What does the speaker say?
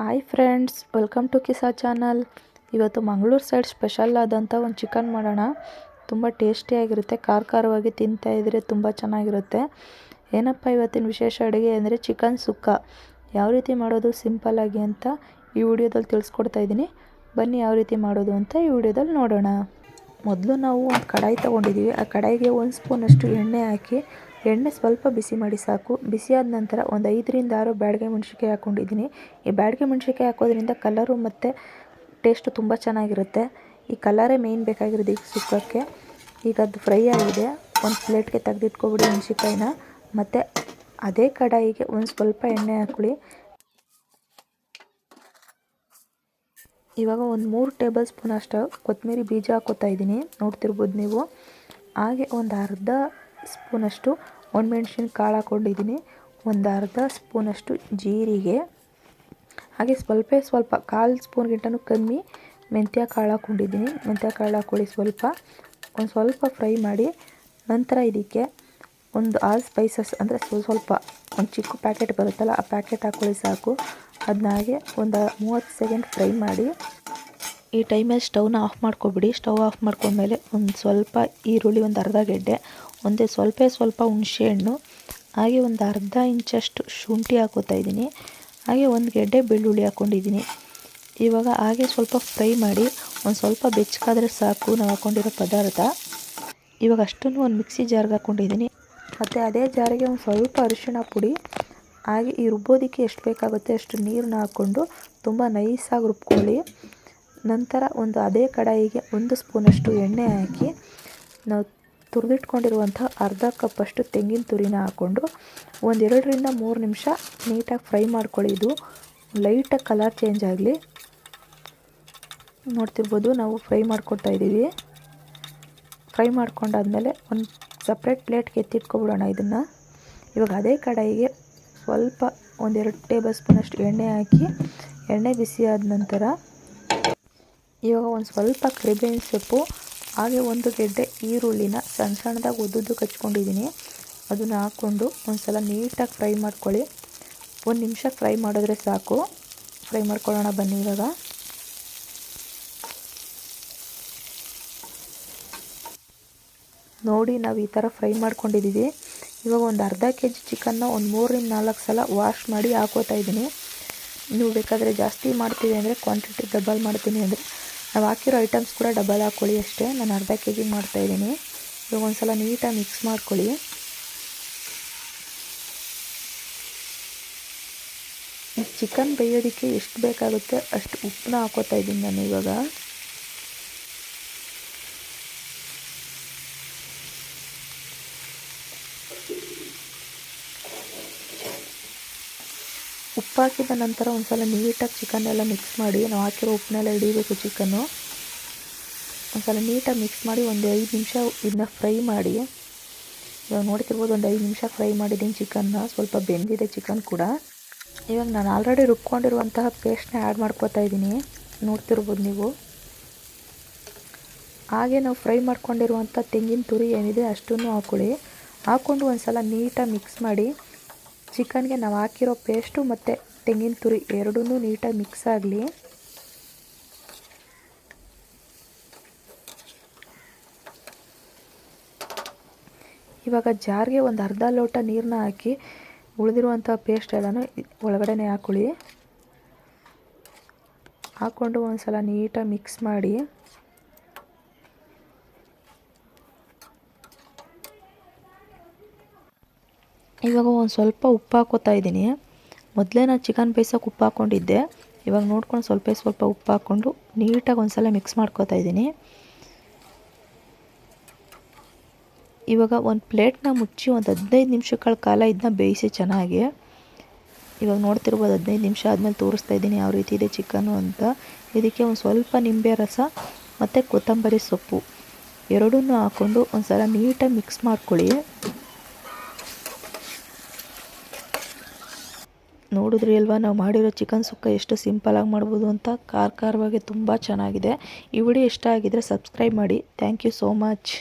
Hi friends welcome to Kisa channel ಇವತ್ತು Mangaluru side special ಆದಂಥ ಒಂದು ಚಿಕನ್ ಮಾಡೋಣ. ತುಂಬ ಟೇಸ್ಟಿಯಾಗಿರುತ್ತೆ ಖಾರ ಖಾರವಾಗಿ ತಿಂತಾ ಇದ್ದರೆ ತುಂಬ ಚೆನ್ನಾಗಿರುತ್ತೆ. ಏನಪ್ಪ ಇವತ್ತಿನ ವಿಶೇಷ ಅಡುಗೆ ಅಂದರೆ ಚಿಕನ್ ಸುಕ್ಕ. ಯಾವ ರೀತಿ ಮಾಡೋದು ಸಿಂಪಲ್ಲಾಗಿ ಅಂತ ಈ ವಿಡಿಯೋದಲ್ಲಿ ತಿಳಿಸ್ಕೊಡ್ತಾ ಇದ್ದೀನಿ. ಬನ್ನಿ ಯಾವ ರೀತಿ ಮಾಡೋದು ಅಂತ ಈ ವಿಡಿಯೋದಲ್ಲಿ ನೋಡೋಣ. ಮೊದಲು ನಾವು ಒಂದು ಕಡಾಯಿ ತೊಗೊಂಡಿದ್ದೀವಿ ಆ ಕಡಾಯಿಗೆ ಒಂದು ಸ್ಪೂನಷ್ಟು ಎಣ್ಣೆ ಹಾಕಿ ಎಣ್ಣೆ ಸ್ವಲ್ಪ ಬಿಸಿ ಮಾಡಿ ಸಾಕು. ಬಿಸಿಯಾದ ನಂತರ ಒಂದು ಐದರಿಂದ ಆರು ಬ್ಯಾಡಗೆ ಮೆಣಸಿನ್ಕಾಯಿ ಹಾಕ್ಕೊಂಡಿದ್ದೀನಿ ಈ ಬ್ಯಾಡಗೆ ಮೆಣಸಿನ್ಕಾಯಿ ಹಾಕೋದ್ರಿಂದ ಕಲರು ಮತ್ತು ಟೇಸ್ಟು ತುಂಬ ಚೆನ್ನಾಗಿರುತ್ತೆ. ಈ ಕಲರೇ ಮೇಯ್ನ್ ಬೇಕಾಗಿರೋದು ಈಗ ಸುಕ್ಕಕ್ಕೆ. ಈಗ ಅದು ಫ್ರೈ ಆಗಿದೆ. ಒಂದು ಪ್ಲೇಟ್ಗೆ ತೆಗೆದಿಟ್ಕೊಬಿಡಿ ಮೆಣಸಿನ್ಕಾಯಿನ. ಮತ್ತು ಅದೇ ಕಡಾಯಿಗೆ ಒಂದು ಸ್ವಲ್ಪ ಎಣ್ಣೆ ಹಾಕ್ಕೊಳ್ಳಿ. ಇವಾಗ ಒಂದು ಮೂರು ಟೇಬಲ್ ಸ್ಪೂನ್ ಅಷ್ಟು ಕೊತ್ತಂಬರಿ ಬೀಜ ಹಾಕೋತಾ ಇದ್ದೀನಿ. ನೋಡ್ತಿರ್ಬೋದು ನೀವು. ಹಾಗೆ ಒಂದು ಅರ್ಧ ಸ್ಪೂನಷ್ಟು ಒಣಮೆಣ್ಸಿನ ಕಾಳು ಹಾಕ್ಕೊಂಡಿದ್ದೀನಿ. ಒಂದು ಅರ್ಧ ಸ್ಪೂನಷ್ಟು ಜೀರಿಗೆ. ಹಾಗೆ ಸ್ವಲ್ಪ ಸ್ವಲ್ಪ, ಕಾಲು ಸ್ಪೂನ್ಗಿಂತನೂ ಕಮ್ಮಿ ಮೆಂತ್ಯ ಕಾಳು ಹಾಕ್ಕೊಂಡಿದ್ದೀನಿ. ಮೆಂತ್ಯ ಕಾಳು ಹಾಕ್ಕೊಳ್ಳಿ ಸ್ವಲ್ಪ. ಒಂದು ಸ್ವಲ್ಪ ಫ್ರೈ ಮಾಡಿ ನಂತರ ಇದಕ್ಕೆ ಒಂದು ಆಲ್ ಸ್ಪೈಸಸ್ ಅಂದರೆ ಸ್ವಲ್ಪ ಸ್ವಲ್ಪ ಒಂದು ಚಿಕ್ಕ ಪ್ಯಾಕೆಟ್ ಬರುತ್ತಲ್ಲ, ಆ ಪ್ಯಾಕೆಟ್ ಹಾಕ್ಕೊಳ್ಳಿ ಸಾಕು. ಅದನ್ನ ಹಾಗೆ ಒಂದು ಮೂವತ್ತು ಸೆಕೆಂಡ್ ಫ್ರೈ ಮಾಡಿ ಈ ಟೈಮಲ್ಲಿ ಸ್ಟವ್ನ ಆಫ್ ಮಾಡ್ಕೊಬಿಡಿ. ಸ್ಟವ್ ಆಫ್ ಮಾಡ್ಕೊಂಡ್ಮೇಲೆ ಒಂದು ಸ್ವಲ್ಪ ಈರುಳ್ಳಿ, ಒಂದು ಅರ್ಧ ಗೆಡ್ಡೆ, ಒಂದೇ ಸ್ವಲ್ಪ ಸ್ವಲ್ಪ ಹುಣಸೆಹಣ್ಣು ಹಾಗೆ ಒಂದು ಅರ್ಧ ಇಂಚಷ್ಟು ಶುಂಠಿ ಹಾಕೋತಾ ಇದ್ದೀನಿ. ಹಾಗೆ ಒಂದು ಗೆಡ್ಡೆ ಬೆಳ್ಳುಳ್ಳಿ ಹಾಕ್ಕೊಂಡಿದ್ದೀನಿ ಇವಾಗ ಹಾಗೆ ಸ್ವಲ್ಪ ಫ್ರೈ ಮಾಡಿ ಒಂದು ಸ್ವಲ್ಪ ಬೆಚ್ಚಗಾದರೆ ಸಾಕು. ನಾವು ಹಾಕ್ಕೊಂಡಿರೋ ಪದಾರ್ಥ. ಇವಾಗ ಅಷ್ಟನ್ನು ಒಂದು ಮಿಕ್ಸಿ ಜಾರ್ಗೆ ಹಾಕ್ಕೊಂಡಿದ್ದೀನಿ ಮತ್ತು ಅದೇ ಜಾರಿಗೆ ಒಂದು ಸ್ವಲ್ಪ ಅರಿಶಿಣ ಪುಡಿ, ಹಾಗೆ ಈ ರುಬ್ಬೋದಕ್ಕೆ ಎಷ್ಟು ಬೇಕಾಗುತ್ತೆ ಅಷ್ಟು ನೀರನ್ನ ಹಾಕ್ಕೊಂಡು ತುಂಬ ನೈಸಾಗಿ ರುಬ್ಕೊಳ್ಳಿ. ನಂತರ ಒಂದು ಅದೇ ಕಡಾಯಿಗೆ ಒಂದು ಸ್ಪೂನಷ್ಟು ಎಣ್ಣೆ ಹಾಕಿ ನಾವು ತುರಿದಿಟ್ಕೊಂಡಿರುವಂಥ ಅರ್ಧ ಕಪ್ಪಷ್ಟು ತೆಂಗಿನ ತುರಿನ ಹಾಕ್ಕೊಂಡು ಒಂದೆರಡರಿಂದ ಮೂರು ನಿಮಿಷ ನೀಟಾಗಿ ಫ್ರೈ ಮಾಡ್ಕೊಳ್ಳಿ. ಇದು ಲೈಟಾಗಿ ಕಲರ್ ಚೇಂಜ್ ಆಗಲಿ. ನೋಡ್ತಿರ್ಬೋದು ನಾವು ಫ್ರೈ ಮಾಡ್ಕೊತಾ ಇದ್ದೀವಿ. ಫ್ರೈ ಮಾಡ್ಕೊಂಡಾದ್ಮೇಲೆ ಒಂದು ಸಪ್ರೇಟ್ ಪ್ಲೇಟ್ಗೆ ಎತ್ತಿಟ್ಕೊಬಿಡೋಣ ಇದನ್ನು. ಇವಾಗ ಅದೇ ಕಡಾಯಿಗೆ ಸ್ವಲ್ಪ ಒಂದೆರಡು ಟೇಬಲ್ ಸ್ಪೂನಷ್ಟು ಎಣ್ಣೆ ಹಾಕಿ, ಎಣ್ಣೆ ಬಿಸಿ ಆದ ನಂತರ ಇವಾಗ ಒಂದು ಸ್ವಲ್ಪ ಕರಿಬೇವಿನ ಸೊಪ್ಪು, ಹಾಗೆ ಒಂದು ಗೆಡ್ಡೆ ಈರುಳ್ಳಿನ ಸಣ್ಣ ಸಣ್ಣದಾಗಿ ಉದ್ದುದ್ದು ಕಚ್ಕೊಂಡಿದ್ದೀನಿ ಅದನ್ನು ಹಾಕ್ಕೊಂಡು ಒಂದು ಸಲ ನೀಟಾಗಿ ಫ್ರೈ ಮಾಡ್ಕೊಳ್ಳಿ. ಒಂದು ನಿಮಿಷ ಫ್ರೈ ಮಾಡಿದ್ರೆ ಸಾಕು. ಫ್ರೈ ಮಾಡ್ಕೊಳ್ಳೋಣ ಬನ್ನಿ ಇವಾಗ. ನೋಡಿ ನಾವು ಈ ಥರ ಫ್ರೈ ಮಾಡ್ಕೊಂಡಿದ್ದೀವಿ ಇವಾಗ ಒಂದು ಅರ್ಧ ಕೆ ಜಿ ಚಿಕನ್ನ ಒಂದು ಮೂರರಿಂದ ನಾಲ್ಕು ಸಲ ವಾಶ್ ಮಾಡಿ ಹಾಕೋತಾ ಇದ್ದೀನಿ ನೀವು ಬೇಕಾದರೆ ಜಾಸ್ತಿ ಮಾಡ್ತೀವಿ ಅಂದರೆ ಕ್ವಾಂಟಿಟಿ ಡಬಲ್ ಮಾಡ್ತೀನಿ ಅಂದರೆ ನಾವು ಹಾಕಿರೋ ಐಟಮ್ಸ್ ಕೂಡ ಡಬಲ್ ಹಾಕ್ಕೊಳ್ಳಿ ಅಷ್ಟೇ. ನಾನು ಅರ್ಧ ಕೆ ಜಿ ಮಾಡ್ತಾಯಿದ್ದೀನಿ ಇವಾಗ ಒಂದು ಸಲ ನೀಟಾಗಿ ಮಿಕ್ಸ್ ಮಾಡ್ಕೊಳ್ಳಿ. ಚಿಕನ್ ಬೇಯೋದಕ್ಕೆ ಎಷ್ಟು ಬೇಕಾಗುತ್ತೆ ಅಷ್ಟು ಉಪ್ಪನ್ನ ಹಾಕೋತಾ ಇದ್ದೀನಿ ನಾನು ಇವಾಗ. ಉಪ್ಪು ಹಾಕಿದ ನಂತರ ಒಂದು ಸಲ ನೀಟಾಗಿ ಚಿಕನ್ ಎಲ್ಲ ಮಿಕ್ಸ್ ಮಾಡಿ, ನಾವು ಹಾಕಿರೋ ಉಪ್ಪನ್ನೆಲ್ಲ ಹಿಡಿಬೇಕು ಚಿಕನ್ನು ಒಂದು ಸಲ ನೀಟಾಗಿ ಮಿಕ್ಸ್ ಮಾಡಿ ಒಂದು ಐದು ನಿಮಿಷ ಇದನ್ನ ಫ್ರೈ ಮಾಡಿ. ಇವಾಗ ನೋಡ್ತಿರ್ಬೋದು ಒಂದು ಐದು ನಿಮಿಷ ಫ್ರೈ ಮಾಡಿದ್ದೀನಿ ಚಿಕನ್ನ, ಸ್ವಲ್ಪ ಬೆಂದಿದೆ ಚಿಕನ್ ಕೂಡ. ಇವಾಗ ನಾನು ಆಲ್ರೆಡಿ ರುಬ್ಕೊಂಡಿರುವಂತಹ ಪೇಸ್ಟ್ನ ಆ್ಯಡ್ ಮಾಡ್ಕೋತಾ ಇದ್ದೀನಿ. ನೋಡ್ತಿರ್ಬೋದು ನೀವು. ಹಾಗೆ ನಾವು ಫ್ರೈ ಮಾಡ್ಕೊಂಡಿರುವಂಥ ತೆಂಗಿನ ತುರಿ ಏನಿದೆ ಅಷ್ಟನ್ನು ಹಾಕ್ಕೊಳ್ಳಿ ಹಾಕ್ಕೊಂಡು ಒಂದು ಸಲ ನೀಟಾಗಿ ಮಿಕ್ಸ್ ಮಾಡಿ. ಚಿಕನ್ಗೆ ನಾವು ಹಾಕಿರೋ ಪೇಸ್ಟು ಮತ್ತು ತೆಂಗಿನ ತುರಿ ಎರಡೂ ನೀಟಾಗಿ ಮಿಕ್ಸ್ ಆಗಲಿ. ಇವಾಗ ಜಾರ್ಗೆ ಒಂದು ಅರ್ಧ ಲೋಟ ನೀರನ್ನ ಹಾಕಿ ಉಳಿದಿರುವಂಥ ಪೇಸ್ಟ್ ಎಲ್ಲನೂ ಒಳಗಡೆ ಹಾಕೊಳ್ಳಿ. ಹಾಕ್ಕೊಂಡು ಒಂದು ಸಲ ನೀಟಾಗಿ ಮಿಕ್ಸ್ ಮಾಡಿ. ಇವಾಗ ಒಂದು ಸ್ವಲ್ಪ ಉಪ್ಪು ಹಾಕೋತಾ ಇದ್ದೀನಿ. ಮೊದಲೇ ನಾನು ಚಿಕನ್ ಬೇಯಿಸೋಕೆ ಉಪ್ಪು ಹಾಕ್ಕೊಂಡಿದ್ದೆ ಇವಾಗ ನೋಡ್ಕೊಂಡು ಸ್ವಲ್ಪ ಸ್ವಲ್ಪ ಉಪ್ಪು ಹಾಕ್ಕೊಂಡು ನೀಟಾಗಿ ಒಂದು ಸಲ ಮಿಕ್ಸ್ ಮಾಡ್ಕೋತಾ ಇದ್ದೀನಿ. ಇವಾಗ ಒಂದು ಪ್ಲೇಟ್ನ ಮುಚ್ಚಿ ಒಂದು ಹದಿನೈದು ನಿಮಿಷಗಳ ಕಾಲ ಇದನ್ನ ಬೇಯಿಸಿ ಚೆನ್ನಾಗಿ. ಇವಾಗ ನೋಡ್ತಿರ್ಬೋದು ಹದಿನೈದು ನಿಮಿಷ ಆದಮೇಲೆ ತೋರಿಸ್ತಾ ಇದ್ದೀನಿ ಯಾವ ರೀತಿ ಇದೆ ಚಿಕನ್ನು ಅಂತ. ಇದಕ್ಕೆ ಒಂದು ಸ್ವಲ್ಪ ನಿಂಬೆ ರಸ ಮತ್ತು ಕೊತ್ತಂಬರಿ ಸೊಪ್ಪು. ಎರಡನ್ನೂ ಹಾಕ್ಕೊಂಡು ಒಂದು ಸಲ ನೀಟಾಗಿ ಮಿಕ್ಸ್ ಮಾಡ್ಕೊಳ್ಳಿ. ನೋಡಿದ್ರಿ ಅಲ್ವಾ? ನಾವು ಮಾಡಿರೋ ಚಿಕನ್ ಸುಕ್ಕ ಎಷ್ಟು ಸಿಂಪಲಾಗಿ ಮಾಡ್ಬೋದು ಅಂತ ಕಾರ್ ಕಾರವಾಗಿ ತುಂಬ ಚೆನ್ನಾಗಿದೆ. ಈ ವಿಡಿಯೋ ಇಷ್ಟ ಆಗಿದ್ರೆ ಸಬ್ಸ್ಕ್ರೈಬ್ ಮಾಡಿ. Thank you so much.